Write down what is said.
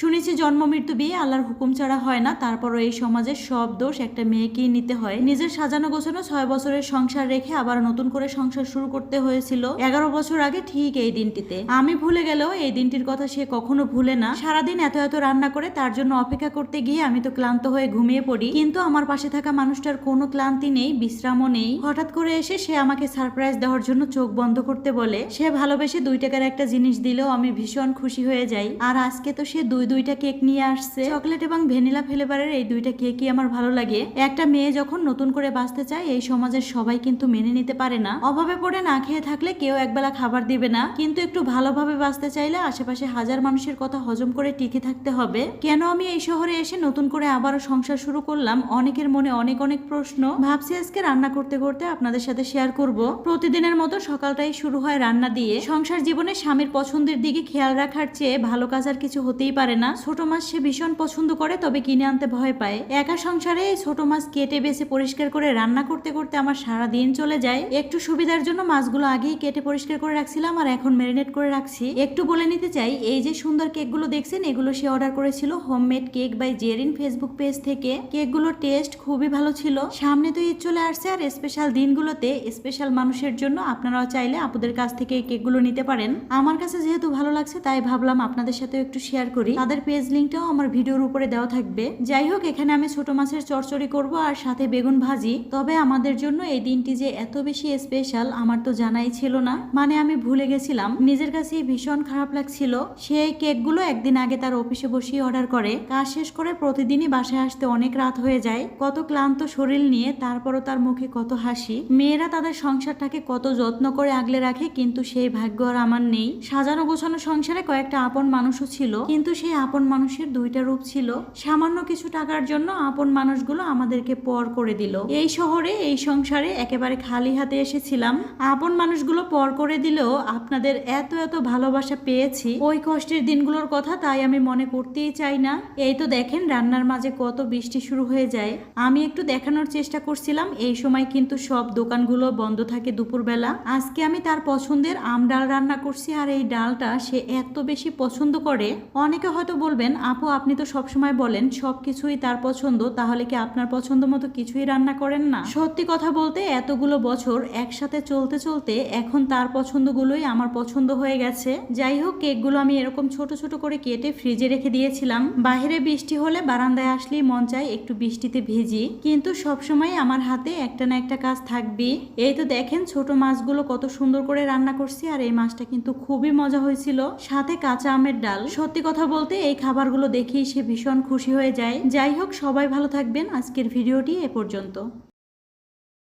শুনেছি জন্ম, মৃত্যু বিয়ে আল্লাহর হুকুম ছাড়া হয় না। তারপরও এই সমাজের সব দোষ একটা মেয়েকেই নিতে হয়। নিজের সাজানো গোছানো ছয় বছরের সংসার রেখে আবার নতুন করে সংসার শুরু করতে হয়েছিল এগারো বছর আগে ঠিক এই দিনটিতে। আমি ভুলে গেলেও এই দিনটির কথা সে কখনো ভুলে না। সারাদিন এত এত রান্না করে তার জন্য অপেক্ষা করতে গিয়ে আমি তো ক্লান্ত হয়ে ঘুমিয়ে পড়ি। কিন্তু আমার পাশে থাকা মানুষটার কোনো ক্লান্তি নেই, বিশ্রামও নেই। হঠাৎ করে এসে সে আমাকে সারপ্রাইজ দেওয়ার জন্য চোখ বন্ধ করতে বলে। সে ভালোবেসে দুই টাকার একটা জিনিস দিলেও আমি ভীষণ খুশি হয়ে যাই। আর আজকে তো সে দুই দুইটা কেক নিয়ে আসছে। চকলেট এবং ভ্যানিলা ফ্লেভারের এই দুইটা কেকই আমার ভালো লাগে। একটা মেয়ে যখন নতুন করে বাঁচতে চায়, এই সমাজের সবাই কিন্তু মেনে নিতে পারে না। অভাবে পড়ে না খেয়ে থাকলে কেউ একবেলা খাবার দিবে না। কিন্তু একটু ভালোভাবে বাঁচতে চাইলে আশেপাশে হাজার মানুষের কথা হজম করে টিকে থাকতে হবে। কেন আমি এই শহরে এসে নতুন করে আবারও সংসার শুরু করলাম? অনেকের মনে অনেক অনেক প্রশ্ন। ভাবছি আজকে রান্না করতে করতে আপনাদের সাথে শেয়ার করব। প্রতিদিনের মতো সকালটাই শুরু হয় রান্না দিয়ে। সংসার জীবনে স্বামীর পছন্দের দিকে খেয়াল রাখার চেয়ে ভালো কাজ আর কিছু হতেই পারে না। ছোট মাছ সে ভীষণ পছন্দ করে, তবে কিনে আনতে ভয় পায়। একা সংসারে এই ছোট মাছ কেটে বেছে পরিষ্কার করে রান্না করতে করতে আমার সারা দিন চলে যায়। একটু সুবিধার জন্য মাছগুলো আগেই কেটে পরিষ্কার করে রাখছিলাম আর এখন ম্যারিনেট করে রাখছি। একটু বলে নিতে চাই, এই যে সুন্দর কেকগুলো দেখছেন, এগুলো সে অর্ডার করেছিল homemade cake by Jerin Facebook page থেকে। কেকগুলোর টেস্ট খুবই ভালো ছিল। সামনে তো ঈদ চলে আসছে আর স্পেশাল দিনগুলোতে স্পেশাল মানুষের জন্য আপনারাও চাইলে আপুদের কাছ থেকে কেকগুলো নিতে পারেন। আমার কাছে যেহেতু ভালো লাগছে, তাই ভাবলাম আপনাদের সাথে একটু শেয়ার করি। তাদের পেজ লিঙ্কটাও আমার ভিডিওর উপরে দেওয়া থাকবে। যাই হোক, এখানে আমি ছোট মাছের চচ্চড়ি করব আর সাথে বেগুন ভাজি। তবে আমাদের জন্য এই দিনটি যে এত বেশি স্পেশাল আমার তো জানাই ছিল না। মানে আমি ভুলে গেছিলাম। নিজের কাছে ভীষণ খারাপ লাগছিল। সেই কেকগুলো একদিন আগে তার অফিসে বসিয়ে অর্ডার করে। কাজ শেষ করে প্রতিদিনই বাসায় আসতে অনেক রাত হয়ে যায়। কত ক্লান্ত শরীর নিয়ে, তারপরও তার মুখে কত হাসি। মেয়েরা তাদের সংসারটাকে কত যত্ন করে আগলে রাখে, কিন্তু সেই ভাগ্য আর আমার নেই। সাজানো গোছানো সংসারে কয়েকটা আপন মানুষও ছিল। কিন্তু সেই আপন মানুষের দুইটা রূপ ছিল। সামান্য কিছু টাকার জন্য আপন মানুষগুলো আমাদেরকে পর করে দিল। এই শহরে, এই সংসারে একেবারে খালি হাতে এসেছিলাম। আপন মানুষগুলো পর করে দিলেও আপনাদের এত এত ভালোবাসা পেয়েছি। ওই কষ্টের দিনগুলোর কথা তাই আমি মনে করতেই চাই না। এই তো দেখেন রান্নার মাঝে কত বৃষ্টি শুরু হয়ে যায়। আমি একটু দেখানোর চেষ্টা করছিলাম। এই সময় কিন্তু সব দোকানগুলো বন্ধ থাকে দুপুরবেলা। আজকে আমি তার পছন্দের আম ডাল রান্না করছি আর এই ডালটা সে এত বেশি পছন্দ করে। অনেকে হয়তো বলবেন, আপু, আপনি তো সবসময় বলেন সব কিছুই তার পছন্দ, তাহলে কি আপনার পছন্দ মতো কিছুই রান্না করেন না? সত্যি কথা বলতে, এতগুলো বছর একসাথে চলতে চলতে এখন তার পছন্দগুলোই আমার পছন্দ হয়ে গেছে। যাই হোক, কেকগুলো আমি এরকম ছোট ছোট করে কেটে ফ্রিজে রেখে দিয়েছিলাম। বাইরে বৃষ্টি হলে বারান্দায় আসলেই মন চায় একটু বৃষ্টিতে ভিজি। কিন্তু সবসময় আমার হাতে একটা না একটা কাজ থাকবে এই তো দেখেন, ছোট মাছগুলো কত সুন্দর করে রান্না করছি, আর এই মাছটা কিন্তু খুবই মজা হয়েছিল। সাথে কাঁচা আমের ডাল। সত্যি কথা বলতে এই খাবারগুলো দেখেই সে ভীষণ খুশি হয়ে যায়। যাই হোক, সবাই ভালো থাকবেন। আজকের ভিডিওটি এ পর্যন্ত।